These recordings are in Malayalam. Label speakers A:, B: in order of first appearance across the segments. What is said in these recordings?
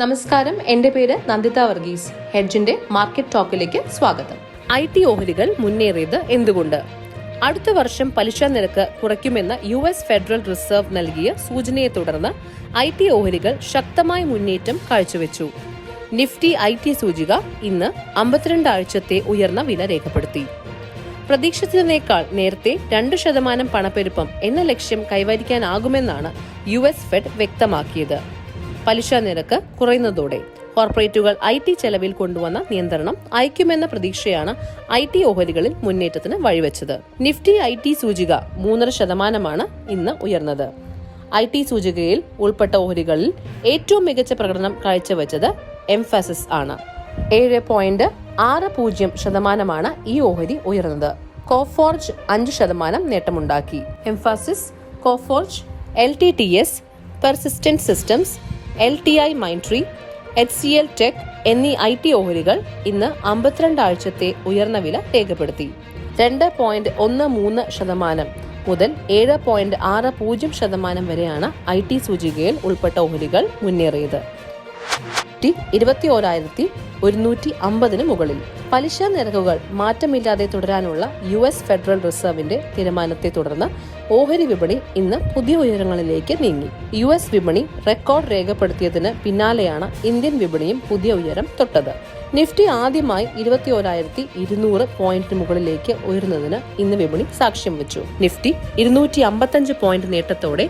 A: നമസ്കാരം. എന്റെ പേര് നന്ദിത വർഗീസ്. ഹെഡ്ജിന്റെ മാർക്കറ്റ് ടോക്കിലേക്ക് സ്വാഗതം. ഐ ടി ഓഹരികൾ മുന്നേറിയത് എന്തുകൊണ്ട്? അടുത്ത വർഷം പലിശ നിരക്ക് കുറയ്ക്കുമെന്ന യു എസ് ഫെഡറൽ റിസർവ് നൽകിയ സൂചനയെ തുടർന്ന് ഐ ടി ഓഹരികൾ ശക്തമായ മുന്നേറ്റം കാഴ്ചവെച്ചു. നിഫ്റ്റി ഐ ടി സൂചിക ഇന്ന് അമ്പത്തിരണ്ട് ആഴ്ചത്തെ ഉയർന്ന വില രേഖപ്പെടുത്തി. പ്രതീക്ഷിച്ചതിനേക്കാൾ നേരത്തെ രണ്ട് ശതമാനം പണപ്പെരുപ്പം എന്ന ലക്ഷ്യം കൈവരിക്കാനാകുമെന്നാണ് യു എസ് ഫെഡ് വ്യക്തമാക്കിയത്. പലിശ നിരക്ക് കുറയുന്നതോടെ കോർപ്പറേറ്റുകൾ ഐ ടി ചെലവിൽ കൊണ്ടുവന്ന നിയന്ത്രണം അയക്കുമെന്ന പ്രതീക്ഷയാണ് ഐ ടി ഓഹരികളിൽ മുന്നേറ്റത്തിന് വഴിവെച്ചത്. നിഫ്റ്റി ഐ ടി സൂചിക മൂന്നര ശതമാനമാണ് ഇന്ന് ഉയർന്നത്. ഐ ടി സൂചികയിൽ ഉൾപ്പെട്ട ഓഹരികളിൽ ഏറ്റവും മികച്ച പ്രകടനം കാഴ്ചവെച്ചത് എംഫാസിസ് ആണ്. ഏഴ് പോയിന്റ് ആറ് പൂജ്യം ശതമാനമാണ് ഈ ഓഹരി ഉയർന്നത്. കോഫോർജ് അഞ്ച് ശതമാനം നേട്ടമുണ്ടാക്കി. Mphasis Coforge L T T S Persistent Systems L T I Mindtree H C L Tech എന്നീ ഐ ടി ഓഹരികൾ ഇന്ന് അമ്പത്തിരണ്ട് ആഴ്ചത്തെ ഉയർന്ന വില രേഖപ്പെടുത്തി. രണ്ട് പോയിന്റ് ഒന്ന് മൂന്ന് ശതമാനം മുതൽ ഏഴ് പോയിന്റ് ആറ് പൂജ്യം ശതമാനം വരെയാണ് ഐ ടി സൂചികയിൽ ഉൾപ്പെട്ട ഓഹരികൾ മുന്നേറിയത്. ഇരുപത്തി ഓരായിരത്തി ഒരുന്നൂറ്റി അമ്പതിന് മുകളിൽ. പലിശ നിരക്കുകൾ മാറ്റമില്ലാതെ തുടരാനുള്ള യു എസ് ഫെഡറൽ റിസർവിന്റെ തീരുമാനത്തെ തുടർന്ന് ഓഹരി വിപണി ഇന്ന് പുതിയ ഉയരങ്ങളിലേക്ക് നീങ്ങി. യു എസ് വിപണി റെക്കോർഡ് രേഖപ്പെടുത്തിയതിന് പിന്നാലെയാണ് ഇന്ത്യൻ വിപണിയും പുതിയ ഉയരം തൊട്ടത്. നിഫ്റ്റി ആദ്യമായി ഇരുപത്തി ഒരായിരത്തി ഇരുന്നൂറ് പോയിന്റിന് മുകളിലേക്ക് ഉയർന്നതിന് ഇന്ന് വിപണി സാക്ഷ്യം വെച്ചു. നിഫ്റ്റി ഇരുന്നൂറ്റി അമ്പത്തഞ്ച് പോയിന്റ് നേട്ടത്തോടെ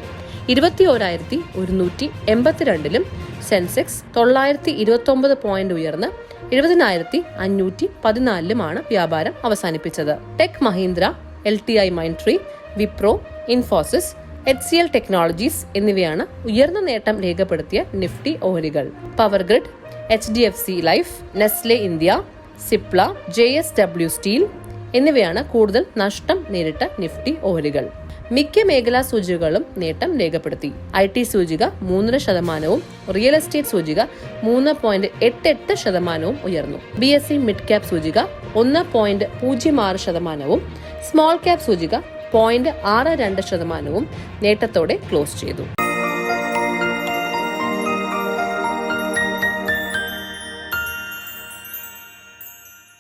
A: ഇരുപത്തി ഒരായിരത്തി ഒരുന്നൂറ്റി എൺപത്തിരണ്ടിലും സെൻസെക്സ് തൊള്ളായിരത്തി ഇരുപത്തി ഒമ്പത് പോയിന്റ് ഉയർന്ന് എഴുപതിനായിരത്തി അഞ്ഞൂറ്റി പതിനാലിലുമാണ് വ്യാപാരം അവസാനിപ്പിച്ചത്. Tech Mahindra L T I Mindtree Wipro Infosys H C L Technologies എന്നിവയാണ് ഉയർന്ന നേട്ടം രേഖപ്പെടുത്തിയ നിഫ്റ്റി ഓഹരികൾ. Power Grid H D F C Life Nestle India Cipla J S W Steel എന്നിവയാണ് കൂടുതൽ നഷ്ടം നേരിട്ട നിഫ്റ്റി ഓഹരികൾ. മിക്ക മേഖലാ സൂചികകളും നേട്ടം രേഖപ്പെടുത്തി. ഐ ടി സൂചിക മൂന്നര ശതമാനവും റിയൽ എസ്റ്റേറ്റ് സൂചിക മൂന്ന് പോയിന്റ് എട്ട് എട്ട് ശതമാനവും ഉയർന്നു. B S C mid cap സൂചിക ഒന്ന് പോയിന്റ് പൂജ്യം ആറ് ശതമാനവും സ്മോൾ ക്യാപ് സൂചിക പോയിന്റ് ആറ് രണ്ട് ശതമാനവും നേട്ടത്തോടെ ക്ലോസ് ചെയ്തു.